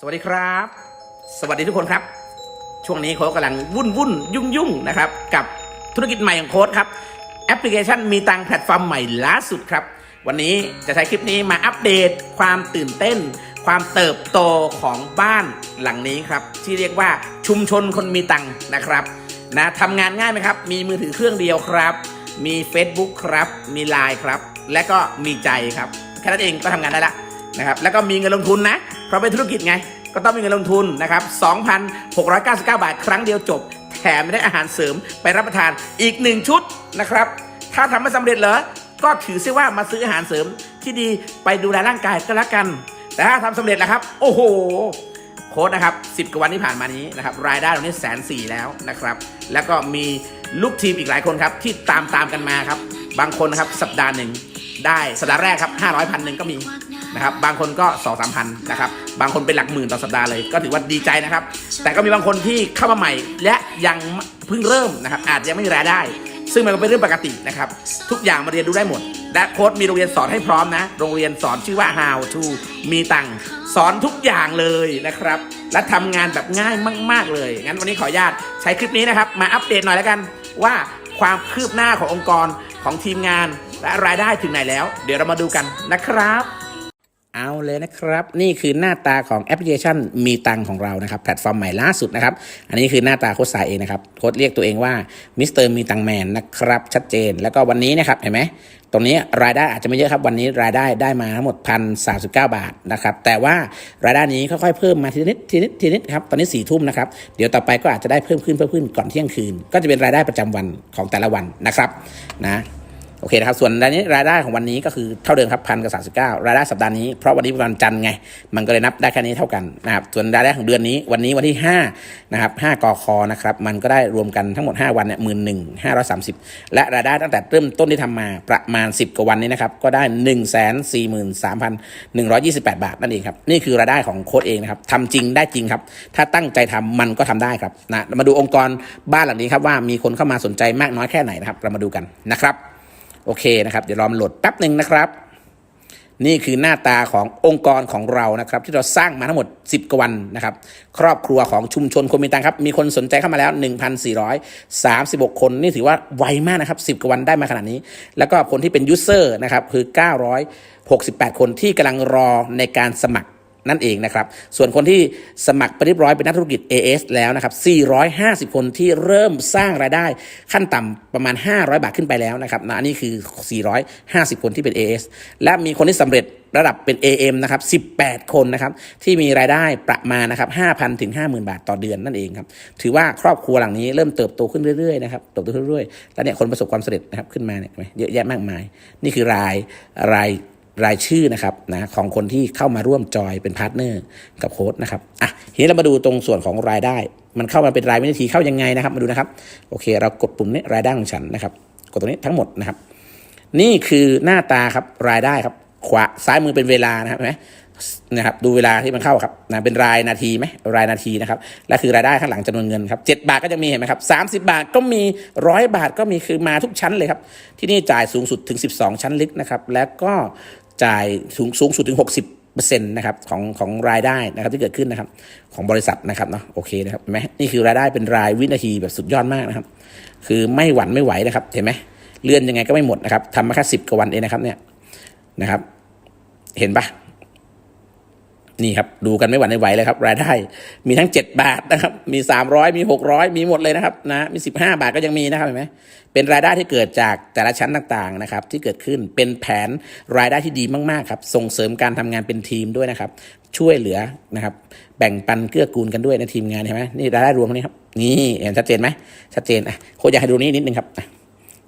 สวัสดีครับ สวัสดีทุกคนครับ ช่วงนี้โค้ดกำลังวุ่นวุ่นยุ่งยุ่งนะครับ กับธุรกิจใหม่ของโค้ดครับ แอปพลิเคชันมีตังแพลตฟอร์มใหม่ล่าสุดครับ วันนี้จะใช้คลิปนี้มาอัปเดตความตื่นเต้น ความเติบโตของบ้านหลังนี้ครับ ที่เรียกว่าชุมชนคนมีตังนะครับนะทำงานง่ายไหมครับ มีมือถือเครื่องเดียวครับ มี Facebook ครับ มี Line ครับ และก็มีใจครับแค่นั้นเองก็ทำงานได้ละนะครับแล้วก็มีเงินลงทุนนะ เพราะเป็นธุรกิจไง ก็ต้องมีเงินลงทุนนะครับ 2,699 บาทครั้งเดียวจบ แถมได้อาหารเสริมไปรับประทานอีก 1 ชุดนะครับ ถ้าทำไม่สำเร็จเหรอ ก็ถือซิว่ามาซื้ออาหารเสริมที่ดีไปดูแลร่างกายก็แล้วกัน แต่ถ้าทำสำเร็จแล้วครับ โอ้โห โค้ดนะครับ10กว่าวันที่ผ่านมานี้นะครับรายได้ตรงนี้แสนสี่แล้วนะครับ แล้วก็มีลูกทีมอีกหลายคนครับที่ตามตามกันมาครับ บางคนนะครับสัปดาห์หนึ่งได้สัปดาห์แรกครับ500พันหนึ่งก็มี นะครับบางคนก็2 3 0 0พันนะครับบางคนเป็นหลักหมื่นต่อสัปดาห์เลยก็ถือว่าดีใจนะครับ แต่ก็มีบางคนที่เข้ามาใหม่ และยังเพิ่งเริ่มนะครับอาจจะยังไม่มีรายได้ ซึ่งมันก็เป็นเรื่องปกตินะครับทุกอย่างมาเรียนรู้ได้หมด และโค้ดมีโรงเรียนสอนให้พร้อมนะ โรงเรียนสอนชื่อว่า how to มีตังสอนทุกอย่างเลยนะครับ และทำงานแบบง่ายมาก ๆ เลย งั้นวันนี้ขออนุญาตใช้คลิปนี้นะครับมาอัปเดตหน่อยแล้วกันว่าความคืบหน้าขององค์กรของทีมงานและรายได้ถึงไหนแล้ว เดี๋ยวเรามาดูกันนะครับ เอาเลยนะครับ นี่คือหน้าตาของแอปพลิเคชันมีตังของเรานะครับ แพลตฟอร์มใหม่ล่าสุดนะครับ อันนี้คือหน้าตาโค้ดสายเองนะครับ โค้ดเรียกตัวเองว่ามิสเตอร์มีตังแมนนะครับ ชัดเจนแล้วก็วันนี้นะครับเห็นไหมตรงนี้รายได้อาจจะไม่เยอะครับ วันนี้รายได้ได้มาทั้งหมดพันสาบาทนะครับ แต่ว่ารายได้นี้ค่อยๆเพิ่มมาทีนิดทีนิดทีนิดครับตอนนี้สี่ทุ่มนะครับเดี๋ยวต่อไปก็อาจจะได้เพิ่มขึ้นเพิ่มขึ้นก่อนเที่ยงคืน ก็จะเป็นรายได้ประจำวันของแต่ละวันนะครับนะ โอเคนะครับ ส่วนรายนี้รายได้ของวันนี้ก็คือเท่าเดิมครับพันกับสามสิบเก้ารายได้สัปดาห์นี้เพราะวันนี้เป็นวันจันทร์ไง มันก็เลยนับได้แค่นี้เท่ากันนะครับ ส่วนรายได้ของเดือนนี้วันนี้วันที่ห้านะครับห้ากคนะครับ มันก็ได้รวมกันทั้งหมด 5 วันเนี่ยหมื่นหนึ่งห้าร้อยสามสิบและรายได้ตั้งแต่เริ่มต้นที่ทำมาประมาณ 10 กว่าวันนี้นะครับ ก็ได้1นึ่งแสนสี่หมื่นสามพันหนึ่งร้อยยี่สิบแปดบาทนั่นเองครับ นี่คือรายได้ของโค้ดเองนะครับทำจริงได้จริงครับ ถ้าตั้งใจทำมันก็ทำได้ครับนะ มาดูองค์กรบ้านหลังนี้ครับว่ามีคนเข้ามาสนใจมากน้อยแค่ไหนนะครับ เรามาดูกันนะครับ โอเคนะครับ เดี๋ยวรอมันโหลดแป๊บหนึ่งนะครับ นี่คือหน้าตาขององค์กรของเรานะครับ ที่เราสร้างมาทั้งหมด 10 กว่าวันนะครับ ครอบครัวของชุมชนคนมีตังครับ มีคนสนใจเข้ามาแล้ว 1,436 คนนี่ถือว่าไวมากนะครับ 10 กว่าวันได้มาขนาดนี้ แล้วก็คนที่เป็นยูเซอร์นะครับคือ 968 คนที่กำลังรอในการสมัคร นั่นเองนะครับ ส่วนคนที่สมัครไปเรียบร้อยเป็นนักธุรกิจ AS แล้วนะครับ 450 คนที่เริ่มสร้างรายได้ขั้นต่ำประมาณ 500 บาทขึ้นไปแล้วนะครับนะอันนี้คือ 450 คนที่เป็น AS และมีคนที่สำเร็จระดับเป็น AM นะครับ 18 คนนะครับ ที่มีรายได้ประมาณนะครับ 5,000 ถึง 50,000 บาทต่อเดือนนั่นเองครับ ถือว่าครอบครัวหลังนี้เริ่มเติบโตขึ้นเรื่อยๆนะครับ เติบโตขึ้นเรื่อยๆ แล้วเนี่ยคนประสบความสำเร็จนะครับขึ้นมาเนี่ยเยอะแยะมากมาย นี่คือรายราย รายชื่อนะครับนะของคนที่เข้ามาร่วมจอยเป็นพาร์ทเนอร์กับโค้ดนะครับอะทีนี้เรามาดูตรงส่วนของรายได้ มันเข้ามาเป็นรายวินาทีเข้ายังไงนะครับ มาดูนะครับ โอเค เรากดปุ่มนี้รายได้ของฉันนะครับ กดตรงนี้ทั้งหมดนะครับ นี่คือหน้าตาครับรายได้ครับ ขวาซ้ายมือเป็นเวลานะครับเห็นไหมนะครับดูเวลาที่มันเข้าครับนะเป็นรายนาทีไหมรายนาทีนะครับและคือรายได้ข้างหลังจำนวนเงินครับเจ็ดบาทก็จะมีเห็นไหมครับสามสิบาทก็มีร้อยบาทก็มีคือมาทุกชั้นเลยครับ ที่นี่จ่ายสูงสุดถึง 12 ชั้นลึกนะครับ แล้วก็ จ่ายสูงสูงสุดถึง 60เปอร์เซ็นต์นะครับของของรายได้นะครับที่เกิดขึ้นนะครับของบริษัทนะครับเนาะโอเคนะครับไหมนี่คือรายได้เป็นรายวินาทีแบบสุดยอดมากนะครับ คือไม่หวั่นไม่ไหวนะครับเห็นไหมเลื่อนยังไงก็ไม่หมดนะครับทำมาแค่สิบกว่าวันเองนะครับเนี่ยนะครับ เห็นปะ นี่ครับดูกันไม่หวั่นไม่ไหวเลยครับรายได้มีทั้ง 7 บาทนะครับมี 300 มี 600 มีหมดเลยนะครับนะมี 15 บาทก็ยังมีนะครับเห็นไหมเป็นรายได้ที่เกิดจากแต่ละชั้นต่างๆนะครับที่เกิดขึ้นเป็นแผนรายได้ที่ดีมากๆครับส่งเสริมการทำงานเป็นทีมด้วยนะครับ ช่วยเหลือนะครับแบ่งปันเกื้อกูลกันด้วยในทีมงานเห็นไหมนี่รายได้รวมนี้ครับนี่เห็นชัดเจนไหมชัดเจนอะโคอยากให้ดูนี้นิดนึงครับ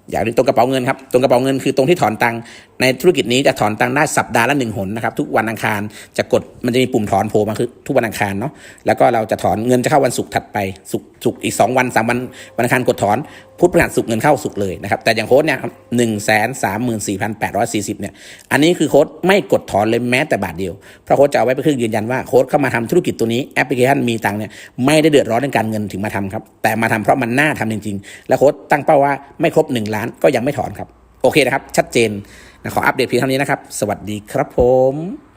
อยางนี้ตรงกระเป๋าเงินครับตรงกระเป๋าเงินคือตรงที่ถอนตังค์ ในธุรกิจนี้จะถอนตังค์ได้สัปดาห์ละหนึ่งหนนะครับทุกวันอังคารจะกดมันจะมีปุ่มถอนโผล่มาคือทุกวันอังคารเนาะแล้วก็เราจะถอนเงินจะเข้าวันศุกร์ถัดไปศุกร์ศุกร์อีกสองวันสามวันวันอังคารกดถอนพุธพฤหัสศุกร์เงินเข้าศุกร์เลยนะครับแต่อย่างโค้ดเนี่ยหนึ่งแสนสามหมื่นสี่พันแปดร้อยสี่สิบเนี่ยอันนี้คือโค้ดไม่กดถอนเลยแม้แต่บาทเดียวเพราะโค้ดจะเอาไว้เป็นเครื่องยืนยันว่าโค้ดเข้ามาทำธุรกิจตัวนี้แอปพลิเคชันมีตังค์เนี่ยไม่ได้เดือดร้อนเรื่องการเงินถึงมาทำครับแต่มาทำเพราะมันน่าทำจริง ๆ แล้วโค้ดตั้งเป้าว่าไม่ครบหนึ่งล้านก็ยังไม่ถอนครับโอเคนะครับชัดเจน ขออัปเดตเพียงเท่านี้นะครับ สวัสดีครับผม